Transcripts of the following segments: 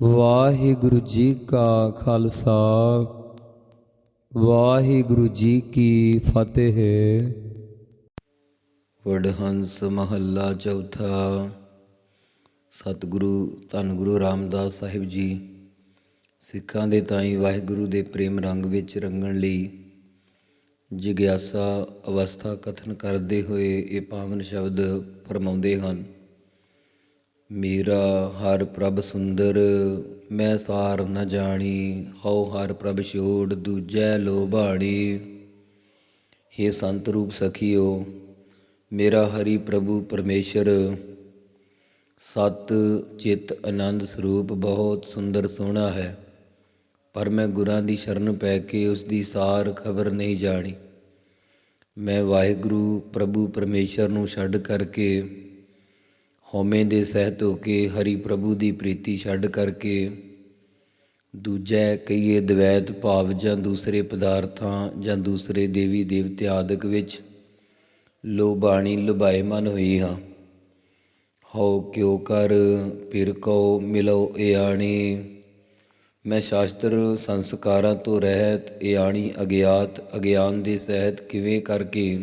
ਵਾਹਿਗੁਰੂ ਜੀ ਕਾ ਖਾਲਸਾ, ਵਾਹਿਗੁਰੂ ਜੀ ਕੀ ਫਤਿਹ। ਵਡਹੰਸ ਮਹੱਲਾ ਚੌਥਾ, ਸਤਿਗੁਰੂ ਧੰਨ ਗੁਰੂ ਰਾਮਦਾਸ ਸਾਹਿਬ ਜੀ, ਸਿੱਖਾਂ ਦੇ ਤਾਈ ਵਾਹਿਗੁਰੂ ਦੇ ਪ੍ਰੇਮ ਰੰਗ ਵਿੱਚ ਰੰਗਣ ਲਈ ਜਿਗਿਆਸਾ ਅਵਸਥਾ ਕਥਨ ਕਰਦੇ ਹੋਏ ਇਹ ਪਾਵਨ ਸ਼ਬਦ ਫਰਮਾਉਂਦੇ ਹਨ। ਮੇਰਾ, ਹਰ ਪ੍ਰਭ ਸੁੰਦਰ, ਮੈਂ ਸਾਰ ਨ ਜਾਣੀ, ਹਉ ਹਰ ਪ੍ਰਭ ਛੋੜ, ਦੂਜੈ ਲੋਭਾਣੀ हे ਸੰਤ ਰੂਪ ਸਖੀਓ, ਮੇਰਾ ਹਰੀ ਪ੍ਰਭੂ ਪਰਮੇਸ਼ਰ, ਸਤ ਚਿਤ ਆਨੰਦ ਸਰੂਪ ਬਹੁਤ ਸੁੰਦਰ ਸੋਹਣਾ ਹੈ, ਪਰ ਮੈਂ ਗੁਰਾਂ ਦੀ ਸ਼ਰਨ ਪੈ ਕੇ ਉਸ ਦੀ ਸਾਰ ਖਬਰ ਨਹੀਂ ਜਾਣੀ। ਮੈਂ ਵਾਹਿਗੁਰੂ ਪ੍ਰਭੂ ਪਰਮੇਸ਼ਰ ਨੂੰ ਛੱਡ ਕਰਕੇ ਹਉਮੈ ਦੇ ਸਹਿਤ ਹੋ ਕੇ ਹਰੀ ਪ੍ਰਭੂ ਦੀ ਪ੍ਰੀਤੀ ਛੱਡ ਕਰਕੇ ਦੂਜੇ ਕਈਏ ਦਵੈਤ ਭਾਵ ਜਾਂ ਦੂਸਰੇ ਪਦਾਰਥਾਂ ਜਾਂ ਦੂਸਰੇ ਦੇਵੀ ਦੇਵਤੇ ਆਦਿਕ ਵਿੱਚ ਲੋਬਾਣੀ ਲੁਭਾਏ ਮਨ ਹੋਈ ਹਾਂ। ਹਉ ਕਿਉ ਕਰ, ਫਿਰ ਕਉ ਮਿਲੋ ਇਆਣੀ। ਮੈਂ ਸ਼ਾਸਤਰ ਸੰਸਕਾਰਾਂ ਤੋਂ ਰਹਿਤ, ਇਆਣੀ ਅਗਿਆਤ, ਅਗਿਆਨ ਦੇ ਸਹਿਤ ਕਿਵੇਂ ਕਰਕੇ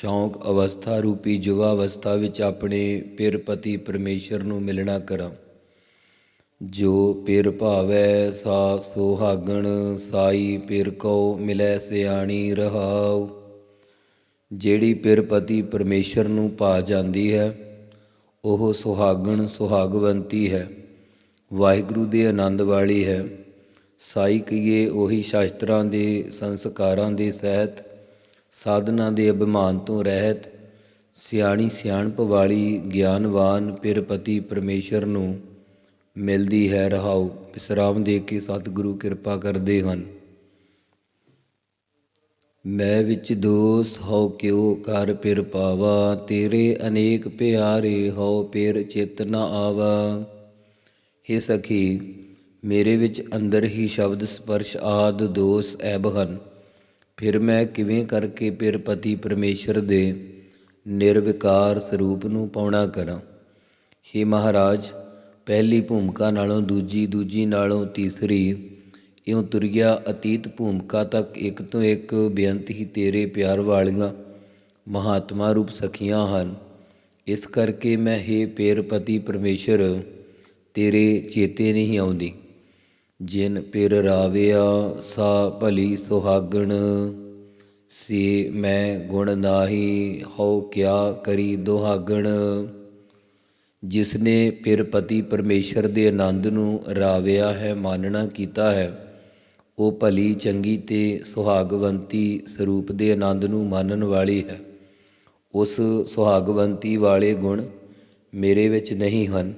ਸ਼ੌਂਕ ਅਵਸਥਾ ਰੂਪੀ ਜੁਵਾ ਅਵਸਥਾ ਵਿੱਚ ਆਪਣੇ ਪਿਰ ਪਤੀ ਪਰਮੇਸ਼ਰ ਨੂੰ ਮਿਲਣਾ ਕਰਾਂ। ਜੋ ਪਿਰ ਭਾਵੈ ਸਾ ਸੁਹਾਗਣ, ਸਾਈ ਪਿਰ ਕਉ ਮਿਲੈ ਸਿਆਣੀ ਰਹਾਉ। ਜਿਹੜੀ ਪਿਰ ਪਤੀ ਪਰਮੇਸ਼ਰ ਨੂੰ ਪਾ ਜਾਂਦੀ ਹੈ, ਉਹ ਸੁਹਾਗਣ ਸੁਹਾਗਵੰਤੀ ਹੈ। ਵਾਹਿਗੁਰੂ ਦੇ ਆਨੰਦ ਵਾਲੀ ਹੈ। ਸਾਈ ਕਹੀਏ ਉਹੀ ਸ਼ਾਸਤਰਾਂ ਦੇ ਸੰਸਕਾਰਾਂ ਦੇ ਸਹਿਤ ਸਾਧਨਾ ਦੇ ਅਭਿਮਾਨ ਤੋਂ ਰਹਿਤ, ਸਿਆਣੀ ਸਿਆਣਪ ਵਾਲੀ ਗਿਆਨਵਾਨ ਪਿਰਪਤੀ ਪਰਮੇਸ਼ਰ ਨੂੰ ਮਿਲਦੀ ਹੈ ਰਹਾਉ ਵਿਸਰਾਮ ਦੇ ਕੇ ਸਤਿਗੁਰੂ ਕਿਰਪਾ ਕਰਦੇ ਹਨ। ਮੈਂ ਵਿੱਚ ਦੋਸ ਹਉ ਕਿਉ ਕਰ ਪਿਰ ਪਾਵਾ, ਤੇਰੇ ਅਨੇਕ ਪਿਆਰੇ ਹਉ ਪਿਰ ਚਿਤ ਨ ਆਵਾ। हे ਸਖੀ, ਮੇਰੇ ਵਿੱਚ ਅੰਦਰ ਹੀ ਸ਼ਬਦ ਸਪਰਸ਼ ਆਦ ਦੋਸ ਐਬ ਹਨ। ਫਿਰ ਮੈਂ ਕਿਵੇਂ ਕਰਕੇ ਪਿਰ ਪਤੀ ਪਰਮੇਸ਼ਰ ਦੇ ਨਿਰਵਿਕਾਰ ਸਰੂਪ ਨੂੰ ਪਾਉਣਾ ਕਰਾਂ? हे ਮਹਾਰਾਜ, ਪਹਿਲੀ ਭੂਮਿਕਾ ਨਾਲੋਂ ਦੂਜੀ ਦੂਜੀ ਨਾਲੋਂ ਤੀਸਰੀ, ਇਉਂ ਤੁਰਿਆ ਅਤੀਤ ਭੂਮਿਕਾ ਤੱਕ ਇੱਕ ਤੋਂ ਇੱਕ ਬੇਅੰਤ ਹੀ ਤੇਰੇ ਪਿਆਰ ਵਾਲੀਆਂ ਮਹਾਤਮਾ ਰੂਪ ਸਖੀਆਂ ਹਨ। ਇਸ ਕਰਕੇ ਮੈਂ हे ਪੇਰਪਤੀ ਪਰਮੇਸ਼ਰ, ਤੇਰੇ ਚੇਤੇ ਨਹੀਂ ਆਉਂਦੀ। ਜਿਨ ਪਿਰ ਰਾਵਿਆ, ਸਾ ਭਲੀ ਸੁਹਾਗਣ। ਸੇ ਮੈਂ ਗੁਣ ਨਾਹੀ, ਹਉ ਕਿਆ ਕਰੀ ਦੁਹਾਗਣ। ਜਿਸਨੇ ਪਿਰ ਪਤੀ ਪਰਮੇਸ਼ਰ ਦੇ ਆਨੰਦ ਨੂੰ ਰਾਵਿਆ ਹੈ, ਮਾਨਣਾ ਕੀਤਾ ਹੈ, ਉਹ ਭਲੀ ਚੰਗੀ ਤੇ ਸੁਹਾਗਵੰਤੀ ਸਰੂਪ ਦੇ ਆਨੰਦ ਨੂੰ ਮਾਨਣ ਵਾਲੀ ਹੈ। ਉਸ ਸੁਹਾਗਵੰਤੀ ਵਾਲੇ ਗੁਣ ਮੇਰੇ ਵਿੱਚ ਨਹੀਂ ਹਨ।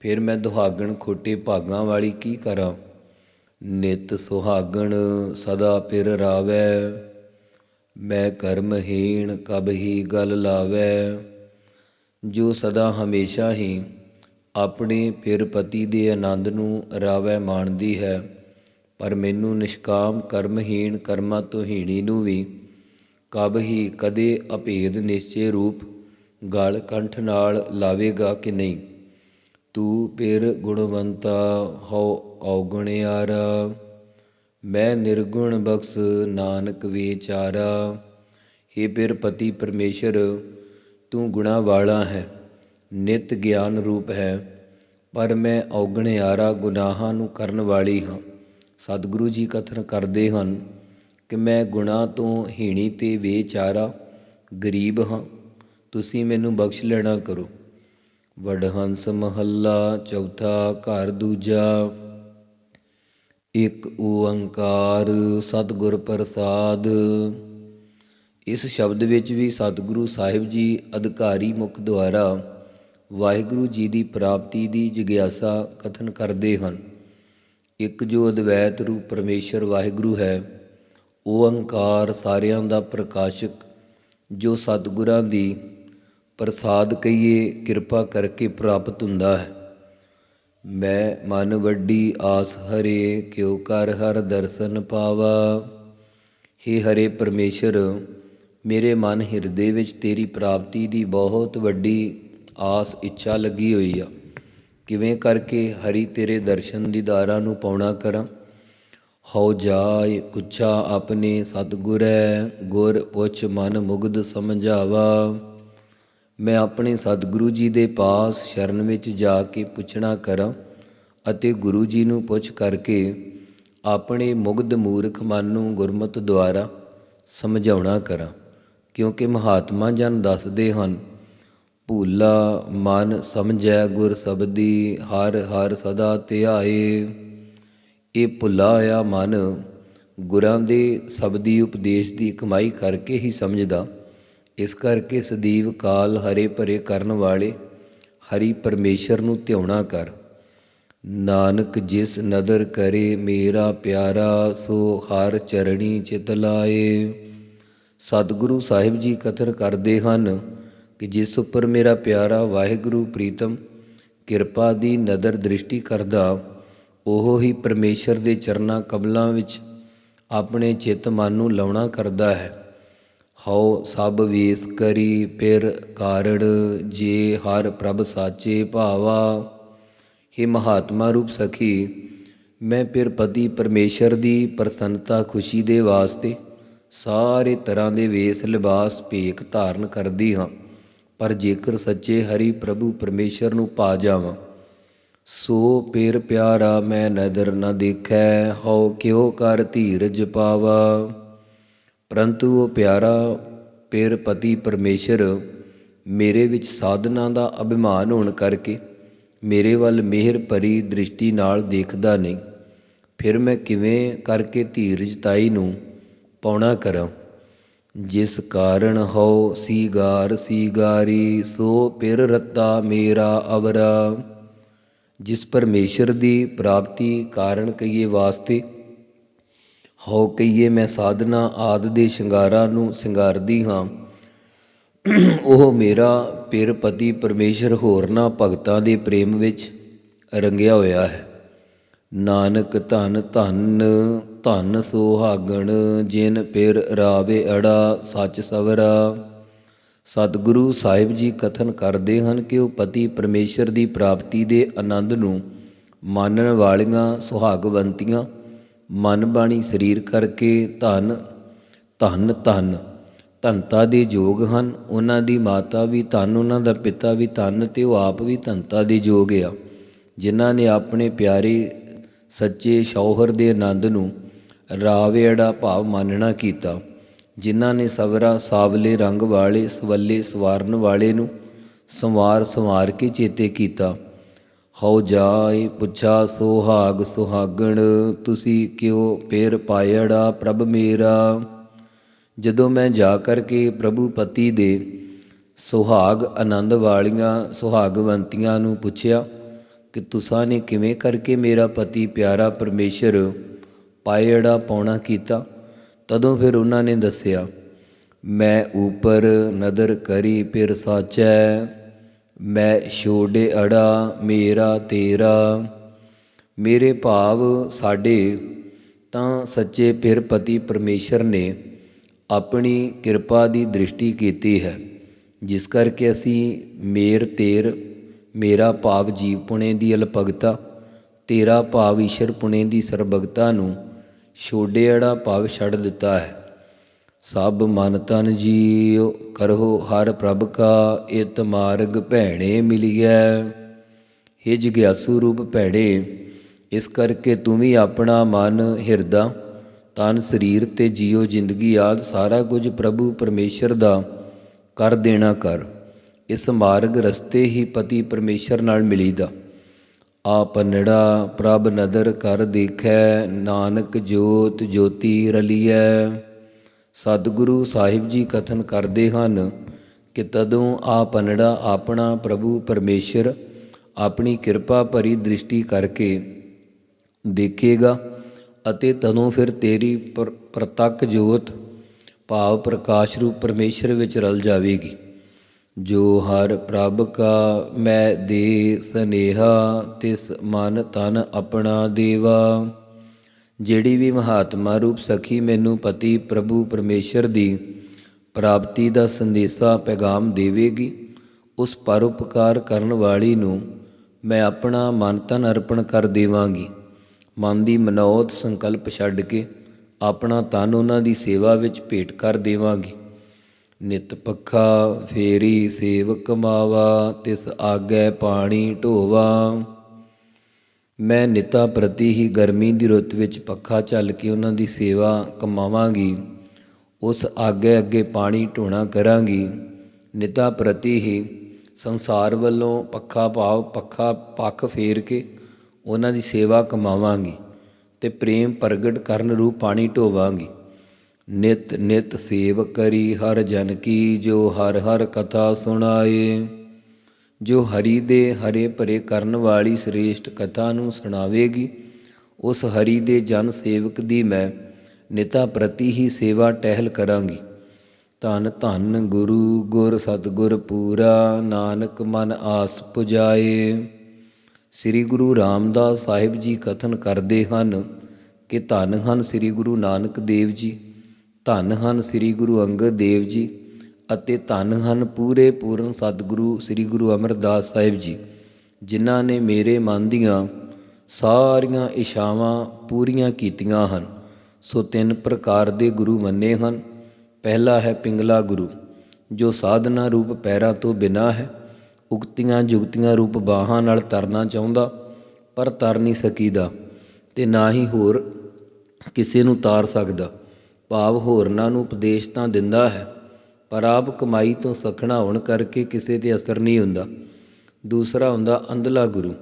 ਫਿਰ ਮੈਂ ਦੁਹਾਗਣ ਖੋਟੇ ਭਾਗਾਂ ਵਾਲੀ ਕੀ ਕਰਾਂ? ਨਿਤ ਸੁਹਾਗਣ ਸਦਾ ਪਿਰ ਰਾਵੈ, ਮੈਂ ਕਰਮਹੀਣ ਕਬ ਹੀ ਗਲ ਲਾਵੈ। ਜੋ ਸਦਾ ਹਮੇਸ਼ਾ ਹੀ ਆਪਣੇ ਫਿਰ ਪਤੀ ਦੇ ਆਨੰਦ ਨੂੰ ਰਾਵੈ ਮਾਣਦੀ ਹੈ, ਪਰ ਮੈਨੂੰ ਨਿਸ਼ਕਾਮ ਕਰਮਹੀਣ ਕਰਮਾਂ ਤੋਂ ਹੀਣੀ ਨੂੰ ਵੀ ਕਬ ਹੀ ਕਦੇ ਅਭੇਦ ਨਿਸ਼ਚੇ ਰੂਪ ਗਲ ਕੰਠ ਨਾਲ ਲਾਵੇਗਾ ਕਿ ਨਹੀਂ। ਤੂੰ ਪਿਰ ਗੁਣਵੰਤਾ ਹਉ ਔਗਣਿਆਰਾ, ਮੈਂ ਨਿਰਗੁਣ ਬਖਸ਼ ਨਾਨਕ ਵਿਚਾਰਾ। हे ਪਿਰ ਪਤੀ ਪਰਮੇਸ਼ਰ, ਤੂੰ ਗੁਣਾ ਵਾਲਾ ਹੈ, ਨਿਤ ਗਿਆਨ ਰੂਪ ਹੈ, ਪਰ ਮੈਂ ਔਗਣਿਆਰਾ ਗੁਨਾਹਾਂ ਨੂੰ ਕਰਨ ਵਾਲੀ ਹਾਂ। ਸਤਿਗੁਰੂ ਜੀ ਕਥਨ ਕਰਦੇ ਹਨ ਕਿ ਮੈਂ ਗੁਨਾਹ ਤੋਂ ਹੀਣੀ ਤੇ ਵਿਚਾਰਾ ਗਰੀਬ ਹਾਂ, ਤੁਸੀਂ ਮੈਨੂੰ ਬਖਸ਼ ਲੈਣਾ ਕਰੋ। ਵਡਹੰਸ ਮਹੱਲਾ, ਚੌਥਾ ਘਰ ਦੂਜਾ। ਇੱਕ ਓੰਕਾਰ ਸਤਿਗੁਰ ਪ੍ਰਸਾਦ। ਇਸ ਸ਼ਬਦ ਵਿੱਚ ਵੀ ਸਤਿਗੁਰੂ ਸਾਹਿਬ ਜੀ ਅਧਿਕਾਰੀ ਮੁਖ ਦੁਆਰਾ ਵਾਹਿਗੁਰੂ ਜੀ ਦੀ ਪ੍ਰਾਪਤੀ ਦੀ ਜਿਗਿਆਸਾ ਕਥਨ ਕਰਦੇ ਹਨ। ਇੱਕ ਜੋ ਅਦਵੈਤ ਰੂਪ ਪਰਮੇਸ਼ਰ ਵਾਹਿਗੁਰੂ ਹੈ, ਓੰਕਾਰ ਸਾਰਿਆਂ ਦਾ ਪ੍ਰਕਾਸ਼ਕ, ਜੋ ਸਤਿਗੁਰਾਂ ਦੀ ਪ੍ਰਸਾਦ ਕਹੀਏ, ਕਿਰਪਾ ਕਰਕੇ ਪ੍ਰਾਪਤ ਹੁੰਦਾ ਹੈ। ਮੈਂ ਮਨ ਵੱਡੀ ਆਸ ਹਰੇ, ਕਿਉ ਕਰ ਹਰ ਦਰਸ਼ਨ ਪਾਵਾ। ਹੇ ਹਰੇ ਪਰਮੇਸ਼ਰ, ਮੇਰੇ ਮਨ ਹਿਰਦੇ ਵਿੱਚ ਤੇਰੀ ਪ੍ਰਾਪਤੀ ਦੀ ਬਹੁਤ ਵੱਡੀ ਆਸ, ਇੱਛਾ ਲੱਗੀ ਹੋਈ ਆ। ਕਿਵੇਂ ਕਰਕੇ ਹਰੀ ਤੇਰੇ ਦਰਸ਼ਨ ਦੀਦਾਰਾਂ ਨੂੰ ਪਾਉਣਾ ਕਰਾਂ? ਹਉ ਜਾਇ ਪੁੱਛਾ ਆਪਣੇ ਸਤਿਗੁਰੈ, ਗੁਰ ਪੁੱਛ ਮਨ ਮੁਗਧ ਸਮਝਾਵਾ। ਮੈਂ ਆਪਣੇ ਸਤਿਗੁਰੂ ਜੀ ਦੇ ਪਾਸ ਸ਼ਰਨ ਵਿੱਚ ਜਾ ਕੇ ਪੁੱਛਣਾ ਕਰਾਂ ਅਤੇ ਗੁਰੂ ਜੀ ਨੂੰ ਪੁੱਛ ਕਰਕੇ ਆਪਣੇ ਮੁਗਧ ਮੂਰਖ ਮਨ ਨੂੰ ਗੁਰਮਤ ਦੁਆਰਾ ਸਮਝਾਉਣਾ ਕਰਾਂ। ਕਿਉਂਕਿ ਮਹਾਤਮਾ ਜਨ ਦੱਸਦੇ ਹਨ, ਭੂਲਾ ਮਨ ਸਮਝੈ ਗੁਰ ਸਬਦੀ, ਹਰ ਹਰ ਸਦਾ ਧਿਆਏ। ਇਹ ਭੁੱਲਾ ਹੋਇਆ ਮਨ ਗੁਰਾਂ ਦੇ ਸਬਦੀ ਉਪਦੇਸ਼ ਦੀ ਕਮਾਈ ਕਰਕੇ ਹੀ ਸਮਝਦਾ। ਇਸ ਕਰਕੇ ਸਦੀਵ ਕਾਲ ਹਰੇ ਭਰੇ ਕਰਨ ਵਾਲੇ ਹਰੀ ਪਰਮੇਸ਼ਰ ਨੂੰ ਧਿਆਉਣਾ ਕਰ। ਨਾਨਕ ਜਿਸ ਨਦਰ ਕਰੇ ਮੇਰਾ ਪਿਆਰਾ, ਸੋ ਹਰ ਚਰਣੀ ਚਿਤ ਲਾਏ। ਸਤਿਗੁਰੂ ਸਾਹਿਬ ਜੀ ਕਥਨ ਕਰਦੇ ਹਨ ਕਿ ਜਿਸ ਉੱਪਰ ਮੇਰਾ ਪਿਆਰਾ ਵਾਹਿਗੁਰੂ ਪ੍ਰੀਤਮ ਕਿਰਪਾ ਦੀ ਨਦਰ ਦ੍ਰਿਸ਼ਟੀ ਕਰਦਾ, ਉਹ ਹੀ ਪਰਮੇਸ਼ਰ ਦੇ ਚਰਨਾਂ ਕਮਲਾਂ ਵਿੱਚ ਆਪਣੇ ਚਿੱਤ ਮਨ ਨੂੰ ਲਾਉਣਾ ਕਰਦਾ ਹੈ। ਹਉ ਸਭ ਵੇਸ ਕਰੀ ਫਿਰ ਕਾਰੜ ਜੇ ਹਰ ਪ੍ਰਭ ਸਾਚੇ ਭਾਵਾ। हे ਮਹਾਤਮਾ ਰੂਪ ਸਖੀ, ਮੈਂ ਫਿਰ ਪਤੀ ਪਰਮੇਸ਼ਰ ਦੀ ਪ੍ਰਸੰਨਤਾ ਖੁਸ਼ੀ ਦੇ ਵਾਸਤੇ ਸਾਰੇ ਤਰ੍ਹਾਂ ਦੇ ਵੇਸ ਲਿਬਾਸ ਭੇਖ ਧਾਰਨ ਕਰਦੀ ਹਾਂ, ਪਰ ਜੇਕਰ ਸੱਚੇ ਹਰੀ ਪ੍ਰਭੂ ਪਰਮੇਸ਼ਰ ਨੂੰ ਪਾ ਜਾਵਾਂ, ਸੋ ਪੇਰ ਪਿਆਰਾ ਮੈਂ ਨਦਰ ਨਾ ਦੇਖੈ, ਹਉ ਕਿਉ ਕਰ ਧੀਰਜ ਪਾਵਾ। ਪਰੰਤੂ ਉਹ ਪਿਆਰਾ, ਪੇਰ ਪਤੀ ਪਰਮੇਸ਼ਰ ਮੇਰੇ ਵਿੱਚ ਸਾਧਨਾ ਦਾ ਅਭਿਮਾਨ ਹੋਣ ਕਰਕੇ ਮੇਰੇ ਵੱਲ ਮਿਹਰ ਭਰੀ ਦ੍ਰਿਸ਼ਟੀ ਨਾਲ ਦੇਖਦਾ ਨਹੀਂ। ਫਿਰ ਮੈਂ ਕਿਵੇਂ ਕਰਕੇ ਧੀਰਜਤਾਈ ਨੂੰ ਪਾਉਣਾ ਕਰਾਂ? ਜਿਸ ਕਾਰਨ ਹਉ ਸੀਗਾਰ, ਸੀਗਾਰੀ, ਸੋ ਪਿਰ ਰੱਤਾ ਮੇਰਾ ਅਵਰਾ। ਜਿਸ ਪਰਮੇਸ਼ਰ ਦੀ ਪ੍ਰਾਪਤੀ ਕਾਰਨ ਕਈਏ ਵਾਸਤੇ ਹਉ ਕਈਏ ਮੈਂ ਸਾਧਨਾ ਆਦ ਦੇ ਸ਼ਿੰਗਾਰਾਂ ਨੂੰ ਸ਼ਿੰਗਾਰਦੀ ਹਾਂ। ਉਹ ਮੇਰਾ ਪਿਰ ਪਤੀ ਪਰਮੇਸ਼ਰ ਹੋਰਨਾਂ ਭਗਤਾਂ ਦੇ ਪ੍ਰੇਮ ਵਿੱਚ ਰੰਗਿਆ ਹੋਇਆ ਹੈ। ਨਾਨਕ ਧਨ ਧਨ ਧਨ ਸੁਹਾਗਣ, ਜਿਨ ਪਿਰ ਰਾਵੇ ਅੜਾ, ਸੱਚ ਸਵਰਾ। ਸਤਿਗੁਰੂ ਸਾਹਿਬ ਜੀ ਕਥਨ ਕਰਦੇ ਹਨ ਕਿ ਉਹ ਪਤੀ ਪਰਮੇਸ਼ਰ ਦੀ ਪ੍ਰਾਪਤੀ ਦੇ ਆਨੰਦ ਨੂੰ ਮਾਨਣ ਵਾਲੀਆਂ ਸੁਹਾਗਵੰਤੀਆਂ ਮਨ ਬਾਣੀ ਸਰੀਰ ਕਰਕੇ ਧਨ ਧਨ ਧਨ। ਧਨਤਾ ਦੇ ਯੋਗ ਹਨ। ਉਹਨਾਂ ਦੀ ਮਾਤਾ ਵੀ ਧਨ, ਉਹਨਾਂ ਦਾ ਪਿਤਾ ਵੀ ਧਨ ਤੇ ਉਹ ਆਪ ਵੀ ਧਨਤਾ ਦੇ ਯੋਗ ਆ। ਜਿਨ੍ਹਾਂ ਨੇ ਆਪਣੇ ਪਿਆਰੇ, ਸੱਚੇ ਸ਼ੌਹਰ ਦੇ ਆਨੰਦ ਨੂੰ ਰਾਵੇੜਾ ਭਾਵ ਮਾਨਣਾ ਕੀਤਾ। ਜਿਨ੍ਹਾਂ ਨੇ ਸਵਰਾ, ਸਾਵਲੇ, ਰੰਗ ਵਾਲੇ, ਸਵੱਲੇ, ਸਵਾਰਨ ਵਾਲੇ ਨੂੰ ਸੰਵਾਰ ਸੰਵਾਰ ਕੇ ਚੇਤੇ ਕੀਤਾ। ਹਉ ਜਾਏ ਪੁੱਛਾ ਸੁਹਾਗ ਸੁਹਾਗਣ, ਤੁਸੀਂ ਕਿਉ ਪੇਰ ਪਾਇੜਾ ਪ੍ਰਭ ਮੇਰਾ? ਜਦੋਂ ਮੈਂ ਜਾ ਕਰਕੇ ਪ੍ਰਭੂ ਪਤੀ ਦੇ ਸੁਹਾਗ ਆਨੰਦ ਵਾਲੀਆਂ ਸੁਹਾਗਵੰਤੀਆਂ ਨੂੰ ਪੁੱਛਿਆ ਕਿ ਤੁਸਾਂ ਨੇ ਕਿਵੇਂ ਕਰਕੇ ਮੇਰਾ ਪਤੀ ਪਿਆਰਾ ਪਰਮੇਸ਼ਰ ਪਾਇੜਾ ਪਾਉਣਾ ਕੀਤਾ, ਤਦੋਂ ਫਿਰ ਉਹਨਾਂ ਨੇ ਦੱਸਿਆ, ਮੈਂ ਉਪਰ ਨਦਰ ਕਰੀ ਫਿਰ ਸਾਚੈ। ਮੈਂ ਛੋੜੇ ਅੜਾ, ਮੇਰਾ ਤੇਰਾ। ਮੇਰੇ ਭਾਵ ਸਾਡੇ, ਤਾਂ ਸੱਚੇ ਫਿਰ ਪਤੀ ਪਰਮੇਸ਼ਰ ਨੇ ਆਪਣੀ ਕਿਰਪਾ ਦੀ ਦ੍ਰਿਸ਼ਟੀ ਕੀਤੀ ਹੈ, ਜਿਸ ਕਰਕੇ ਅਸੀਂ ਮੇਰ, ਤੇਰ, ਮੇਰਾ ਭਾਵ ਜੀਵ ਪੁਣੇ ਦੀ ਅਲਪਗਤਾ, ਤੇਰਾ ਭਾਵ ਈਸ਼ਰ ਪੁਣੇ ਦੀ ਸਰਬਗਤਾ ਨੂੰ ਛੋੜੇੜਾ ਭਾਵ ਛੱਡ ਦਿੱਤਾ ਹੈ। ਸਭ ਮਨ ਤਨ ਜੀਉ, ਕਰਹੁ ਹਰ ਪ੍ਰਭ ਕਾ, ਇਤ ਮਾਰਗ ਭੈਣੇ ਮਿਲਿਐ। हे ਜਿਗਿਆਸੂ ਰੂਪ ਭੈੜੇ ਇਸ ਕਰਕੇ ਤੂੰ ਵੀ ਆਪਣਾ ਮਨ ਹਿਰਦਾ। ਤਨ ਸਰੀਰ ਤੇ ਜੀਉ ਜ਼ਿੰਦਗੀ ਆਦ ਸਾਰਾ ਕੁਝ ਪ੍ਰਭੂ ਪਰਮੇਸ਼ਰ ਦਾ ਕਰ ਦੇਣਾ ਕਰ। ਇਸ ਮਾਰਗ ਰਸਤੇ ਹੀ ਪਤੀ ਪਰਮੇਸ਼ਰ ਨਾਲ ਮਿਲੀਦਾ। ਆਪਨੜਾ ਪ੍ਰਭ ਨਦਰ ਕਰ ਦੇਖੈ, ਨਾਨਕ ਜੋਤ ਜੋਤੀ ਰਲੀਐ। ਸਤਿਗੁਰੂ ਸਾਹਿਬ ਜੀ ਕਥਨ ਕਰਦੇ ਹਨ ਕਿ ਤਦੋਂ ਆਪਨੜਾ ਆਪਣਾ ਪ੍ਰਭੂ ਪਰਮੇਸ਼ਰ ਆਪਣੀ ਕਿਰਪਾ ਭਰੀ ਦ੍ਰਿਸ਼ਟੀ ਕਰਕੇ ਦੇਖੇਗਾ ਅਤੇ ਤਦੋਂ ਫਿਰ ਤੇਰੀ ਪ੍ਰਤੱਖ ਜੋਤ ਭਾਵ ਪ੍ਰਕਾਸ਼ ਰੂਪ ਪਰਮੇਸ਼ਰ ਵਿੱਚ ਰਲ ਜਾਵੇਗੀ। ਜੋ ਹਰ ਪ੍ਰਭ ਕਾ ਮੈਂ ਦੇ ਸਨੇਹਾ, ਤਿਸ ਮਨ ਤਨ ਆਪਣਾ ਦੇਵਾ। ਜਿਹੜੀ ਵੀ ਮਹਾਤਮਾ ਰੂਪ ਸਖੀ ਮੈਨੂੰ ਪਤੀ ਪ੍ਰਭੂ ਪਰਮੇਸ਼ਰ ਦੀ ਪ੍ਰਾਪਤੀ ਦਾ ਸੰਦੇਸ਼ਾ ਪੈਗਾਮ ਦੇਵੇਗੀ, ਉਸ ਪਰਉਪਕਾਰ ਕਰਨ ਵਾਲੀ ਨੂੰ ਮੈਂ ਆਪਣਾ ਮਨ ਤਨ ਅਰਪਣ ਕਰ ਦੇਵਾਂਗੀ। ਮਨ ਦੀ ਮਨੌਤ ਸੰਕਲਪ ਛੱਡ ਕੇ ਆਪਣਾ ਤਨ ਉਹਨਾਂ ਦੀ ਸੇਵਾ ਵਿੱਚ ਭੇਟ ਕਰ ਦੇਵਾਂਗੀ। ਨਿਤ ਪੱਖਾ ਫੇਰੀ ਸੇਵ ਕਮਾਵਾ ਤਿਸ ਆਗੈ ਪਾਣੀ ਢੋਵਾ। ਮੈਂ ਨਿਤਾ ਪ੍ਰਤੀ ਹੀ ਗਰਮੀ ਦੀ ਰੁੱਤ ਵਿੱਚ ਪੱਖਾ ਚੱਲ ਕੇ ਉਹਨਾਂ ਦੀ ਸੇਵਾ ਕਮਾਵਾਂਗੀ, ਉਸ ਆਗੇ ਅੱਗੇ ਪਾਣੀ ਢੋਣਾ ਕਰਾਂਗੀ। ਨਿਤਾ ਪ੍ਰਤੀ ਹੀ ਸੰਸਾਰ ਵੱਲੋਂ ਪੱਖਾ ਭਾਵ ਪੱਖਾ ਪੱਖ ਫੇਰ ਕੇ ਉਹਨਾਂ ਦੀ ਸੇਵਾ ਕਮਾਵਾਂਗੀ ਤੇ ਪ੍ਰੇਮ ਪ੍ਰਗਟ ਕਰਨ ਰੂਪ ਪਾਣੀ ਢੋਵਾਂਗੀ। ਨਿਤ ਨਿਤ ਸੇਵ ਕਰੀ ਹਰ ਜਨ ਕੀ ਜੋ ਹਰ ਹਰ ਕਥਾ ਸੁਣਾਏ। ਜੋ ਹਰੀ ਦੇ ਹਰੇ ਭਰੇ ਕਰਨ ਵਾਲੀ ਸ੍ਰੇਸ਼ਟ ਕਥਾ ਨੂੰ ਸੁਣਾਵੇਗੀ, ਉਸ ਹਰੀ ਦੇ ਜਨ ਸੇਵਕ ਦੀ ਮੈਂ ਨਿਤਾ ਪ੍ਰਤੀ ਹੀ ਸੇਵਾ ਟਹਿਲ ਕਰਾਂਗੀ। ਧੰਨ ਧੰਨ ਗੁਰੂ ਗੁਰ ਸਤਿਗੁਰ ਪੂਰਾ, ਨਾਨਕ ਮਨ ਆਸ ਪੁਜਾਏ। ਸ੍ਰੀ ਗੁਰੂ ਰਾਮਦਾਸ ਸਾਹਿਬ ਜੀ ਕਥਨ ਕਰਦੇ ਹਨ ਕਿ ਧੰਨ ਹਨ ਸ੍ਰੀ ਗੁਰੂ ਨਾਨਕ ਦੇਵ ਜੀ, ਧੰਨ ਹਨ ਸ੍ਰੀ ਗੁਰੂ ਅੰਗਦ ਦੇਵ ਜੀ। ਅਤੇ ਧੰਨ ਹਨ ਪੂਰੇ ਪੂਰਨ ਸਤਿਗੁਰੂ ਸ੍ਰੀ ਗੁਰੂ ਅਮਰਦਾਸ ਸਾਹਿਬ ਜੀ, ਜਿਨ੍ਹਾਂ ਨੇ ਮੇਰੇ ਮਨ ਦੀਆਂ ਸਾਰੀਆਂ ਇਸ਼ਾਵਾਂ ਪੂਰੀਆਂ ਕੀਤੀਆਂ ਹਨ। ਸੋ ਤਿੰਨ ਪ੍ਰਕਾਰ ਦੇ ਗੁਰੂ ਮੰਨੇ ਹਨ। ਪਹਿਲਾ ਹੈ ਪਿੰਗਲਾ ਗੁਰੂ, ਜੋ ਸਾਧਨਾ ਰੂਪ ਪੈਰਾਂ ਤੋਂ ਬਿਨਾ ਹੈ, ਉਕਤੀਆਂ ਜੁਗਤੀਆਂ ਰੂਪ ਬਾਹਾਂ ਨਾਲ ਤਰਨਾ ਚਾਹੁੰਦਾ, ਪਰ ਤਰ ਨਹੀਂ ਸਕੀਦਾ ਤੇ ਨਾ ਹੀ ਹੋਰ ਕਿਸੇ ਨੂੰ ਤਾਰ ਸਕਦਾ। ਭਾਵ ਹੋਰਨਾਂ ਨੂੰ ਉਪਦੇਸ਼ ਤਾਂ ਦਿੰਦਾ ਹੈ। ਪਰ ਆਪ ਕਮਾਈ ਤੋਂ ਸਖਣਾ ਹੋਣ ਕਰਕੇ ਕਿਸੇ ਤੇ ਅਸਰ ਨਹੀਂ ਹੁੰਦਾ। ਦੂਸਰਾ ਹੁੰਦਾ ਅੰਧਲਾ ਗੁਰੂ,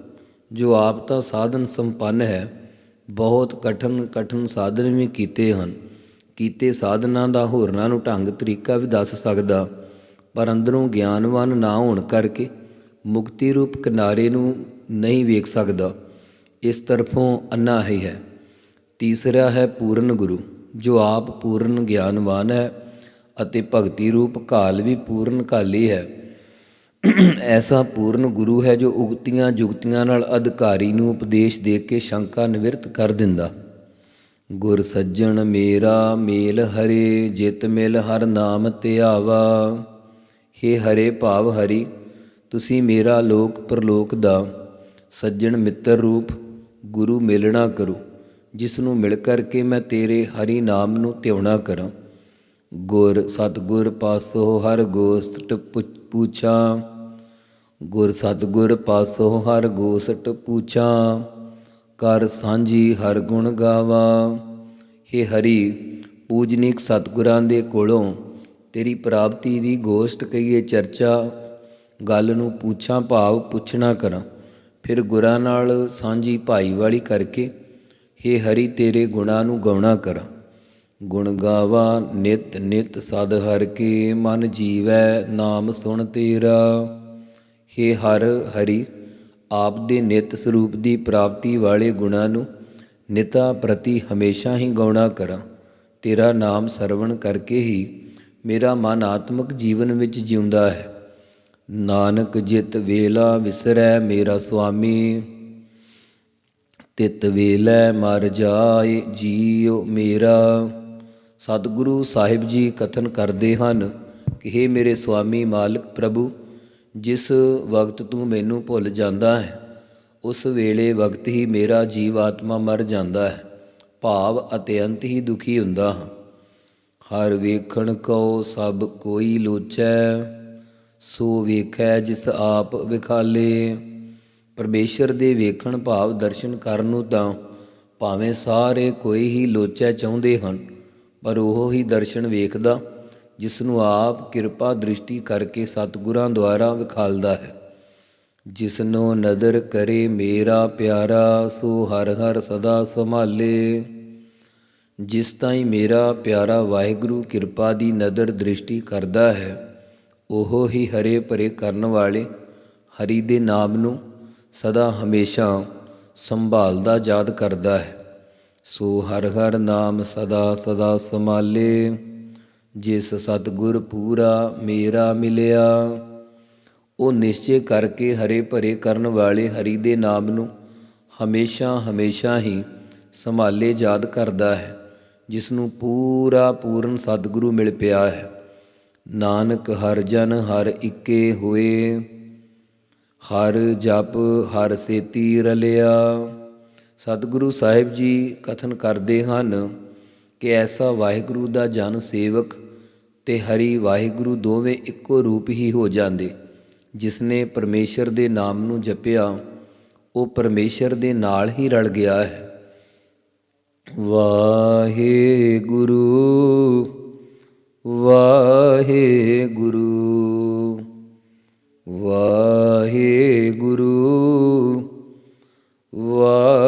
ਜੋ ਆਪ ਤਾਂ ਸਾਧਨ ਸੰਪੰਨ ਹੈ, ਬਹੁਤ ਕਠਨ ਕਠਨ ਸਾਧਨ ਵੀ ਕੀਤੇ ਹਨ। ਕੀਤੇ ਸਾਧਨਾਂ ਦਾ ਹੋਰਨਾਂ ਨੂੰ ਢੰਗ ਤਰੀਕਾ ਵੀ ਦੱਸ ਸਕਦਾ, ਪਰ ਅੰਦਰੋਂ ਗਿਆਨਵਾਨ ਨਾ ਹੋਣ ਕਰਕੇ ਮੁਕਤੀ ਰੂਪ ਕਿਨਾਰੇ ਨੂੰ ਨਹੀਂ ਵੇਖ ਸਕਦਾ। ਇਸ ਤਰਫੋਂ ਅੰਨਾ ਹੀ ਹੈ। ਤੀਸਰਾ ਹੈ ਪੂਰਨ ਗੁਰੂ, ਜੋ ਆਪ ਪੂਰਨ ਗਿਆਨਵਾਨ ਹੈ ਅਤੇ ਭਗਤੀ ਰੂਪ ਕਾਲ ਵੀ ਪੂਰਨ ਕਾਲੀ ਹੈ। ਐਸਾ ਪੂਰਨ ਗੁਰੂ ਹੈ ਜੋ ਉਗਤੀਆਂ ਜੁਗਤੀਆਂ ਨਾਲ ਅਧਿਕਾਰੀ ਨੂੰ ਉਪਦੇਸ਼ ਦੇ ਕੇ ਸ਼ੰਕਾ ਨਿਵਰਤ ਕਰ ਦਿੰਦਾ। ਗੁਰ ਸੱਜਣ ਮੇਰਾ ਮੇਲ ਹਰੇ, ਜਿਤ ਮਿਲ ਹਰ ਨਾਮ ਧਿਆਵਾ ਹੇ ਹਰੇ ਭਾਵ ਹਰੀ, ਤੁਸੀਂ ਮੇਰਾ ਲੋਕ ਪਰਲੋਕ ਦਾ। ਸੱਜਣ ਮਿੱਤਰ ਰੂਪ, ਗੁਰੂ ਮਿਲਣਾ ਕਰੋ। ਜਿਸ ਨੂੰ ਮਿਲ ਕਰਕੇ ਮੈਂ ਤੇਰੇ ਹਰੀ ਨਾਮ ਨੂੰ ਧਿਆਉਣਾ ਕਰਾਂ। ਗੁਰ ਸਤਗੁਰ ਪਾਸੋ ਹਰ ਗੋਸਟ ਪੁੱਛਾ। ਗੁਰ ਸਤਗੁਰ ਪਾਸੋ ਹਰ ਗੋਸਟ ਪੁੱਛਾ। ਕਰ ਸਾਂਝੀ ਹਰ ਗੁਣ ਗਾਵਾ। ਹੇ ਹਰੀ, ਪੂਜਨੀਕ ਸਤਗੁਰਾਂ ਦੇ ਕੋਲੋਂ ਤੇਰੀ ਪ੍ਰਾਪਤੀ ਦੀ ਗੋਸ਼ਟ ਕਹੀਏ ਚਰਚਾ। ਗੱਲ ਨੂੰ ਪੁੱਛਾਂ ਭਾਵ ਪੁੱਛਣਾ ਕਰਾਂ। ਫਿਰ ਗੁਰਾਂ ਨਾਲ ਸਾਂਝੀ ਭਾਈਵਾਲੀ ਕਰਕੇ ਹੇ ਹਰੀ, ਤੇਰੇ ਗੁਣਾਂ ਨੂੰ ਗਾਉਣਾ ਕਰਾਂ। ਗੁਣ ਗਾਵਾ, ਨਿਤ ਨਿਤ ਸਦ ਹਰ ਕੇ ਮਨ ਜੀਵੈ, ਨਾਮ ਸੁਣ ਤੇਰਾ। ਹੇ ਹਰ ਹਰੀ, ਆਪ ਦੇ ਨਿਤ ਸਰੂਪ ਦੀ ਪ੍ਰਾਪਤੀ ਵਾਲੇ ਗੁਣਾਂ ਨੂੰ ਨਿਤਾ ਪ੍ਰਤੀ ਹਮੇਸ਼ਾ ਹੀ ਗਾਉਣਾ ਕਰਾਂ। ਤੇਰਾ ਨਾਮ ਸਰਵਣ ਕਰਕੇ ਹੀ ਮੇਰਾ ਮਨ ਆਤਮਿਕ ਜੀਵਨ ਵਿੱਚ ਜਿਉਂਦਾ ਹੈ। ਨਾਨਕ ਜਿਤ ਵੇਲਾ ਵਿਸਰੈ ਮੇਰਾ ਸੁਆਮੀ। ਤਿਤ ਵੇਲੇ ਮਰ ਜਾਏ ਜੀਉ ਮੇਰਾ। ਸਤਿਗੁਰੂ ਸਾਹਿਬ ਜੀ ਕਥਨ ਕਰਦੇ ਹਨ ਕਿ हे ਮੇਰੇ ਸੁਆਮੀ ਮਾਲਕ ਪ੍ਰਭੂ, ਜਿਸ ਵਕਤ ਤੂੰ ਮੈਨੂੰ ਭੁੱਲ ਜਾਂਦਾ ਹੈ, ਉਸ ਵੇਲੇ ਵਕਤ ਹੀ ਮੇਰਾ ਜੀਵ ਆਤਮਾ ਮਰ ਜਾਂਦਾ ਹੈ, ਭਾਵ ਅਤਿਅੰਤ ਹੀ ਦੁਖੀ ਹੁੰਦਾ ਹਾਂ। ਹਰ ਵੇਖਣ ਕੋ ਸਭ ਕੋਈ ਲੋਚੈ, ਸੋ ਵੇਖੈ ਜਿਸ ਆਪ ਵਿਖਾਲੇ। ਪਰਮੇਸ਼ਰ ਦੇ ਵੇਖਣ ਭਾਵ ਦਰਸ਼ਨ ਕਰਨ ਨੂੰ ਤਾਂ ਭਾਵੇਂ ਸਾਰੇ ਕੋਈ ਹੀ ਲੋਚੈ ਚਾਹੁੰਦੇ ਹਨ। ਪਰ ਉਹ ਹੀ ਦਰਸ਼ਨ ਵੇਖਦਾ ਜਿਸ ਨੂੰ ਆਪ ਕਿਰਪਾ ਦ੍ਰਿਸ਼ਟੀ ਕਰਕੇ ਸਤਿਗੁਰਾਂ ਦੁਆਰਾ ਵਿਖਾਲਦਾ ਹੈ। ਜਿਸ ਨੂੰ ਨਦਰ ਕਰੇ ਮੇਰਾ ਪਿਆਰਾ, ਸੋ ਹਰ ਹਰ ਸਦਾ ਸੰਭਾਲੇ। ਜਿਸ ਤਾਈ ਮੇਰਾ ਪਿਆਰਾ ਵਾਹਿਗੁਰੂ ਕਿਰਪਾ ਦੀ ਨਦਰ ਦ੍ਰਿਸ਼ਟੀ ਕਰਦਾ ਹੈ, ਉਹ ਹੀ ਹਰੇ ਭਰੇ ਕਰਨ ਵਾਲੇ, ਹਰੀ ਦੇ ਨਾਮ ਨੂੰ ਸਦਾ ਹਮੇਸ਼ਾ ਸੰਭਾਲਦਾ ਯਾਦ ਕਰਦਾ ਹੈ। ਸੋ ਹਰ ਹਰ ਨਾਮ ਸਦਾ ਸਦਾ ਸੰਭਾਲੇ ਜਿਸ ਸਤਗੁਰ ਪੂਰਾ ਮੇਰਾ ਮਿਲਿਆ, ਉਹ ਨਿਸ਼ਚੈ ਕਰਕੇ ਹਰੇ ਭਰੇ ਕਰਨ ਵਾਲੇ ਹਰੀ ਦੇ ਨਾਮ ਨੂੰ ਹਮੇਸ਼ਾ ਹਮੇਸ਼ਾ ਹੀ ਸੰਭਾਲੇ ਯਾਦ ਕਰਦਾ ਹੈ, ਜਿਸ ਨੂੰ ਪੂਰਾ ਪੂਰਨ ਸਤਿਗੁਰੂ ਮਿਲ ਪਿਆ ਹੈ। ਨਾਨਕ ਹਰ ਜਨ ਹਰ ਇੱਕੇ ਹੋਏ, ਹਰ ਜਪ ਹਰ ਸੇਤੀ ਰਲਿਆ। ਸਤਿਗੁਰੂ ਸਾਹਿਬ ਜੀ ਕਥਨ ਕਰਦੇ ਹਨ ਕਿ ਐਸਾ ਵਾਹਿਗੁਰੂ ਦਾ ਜਨ ਸੇਵਕ ਤੇ ਹਰੀ ਵਾਹਿਗੁਰੂ ਦੋਵੇਂ ਇੱਕੋ ਰੂਪ ਹੀ ਹੋ ਜਾਂਦੇ ਜਿਸ ਨੇ ਪਰਮੇਸ਼ਰ ਦੇ ਨਾਮ ਨੂੰ ਜਪਿਆ, ਉਹ ਪਰਮੇਸ਼ਰ ਦੇ ਨਾਲ ਹੀ ਰਲ ਗਿਆ ਹੈ। ਵਾਹਿਗੁਰੂ ਵਾਹਿਗੁਰੂ ਵਾਹਿਗੁਰੂ ਵਾਹਿਗੁਰੂ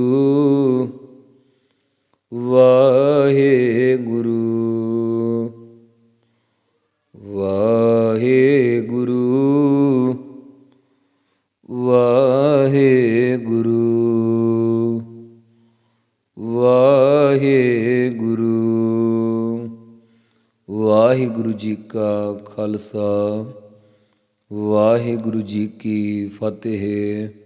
ਵਾਹਿਗੁਰੂ ਜੀ ਕੀ ਫਤਿਹ।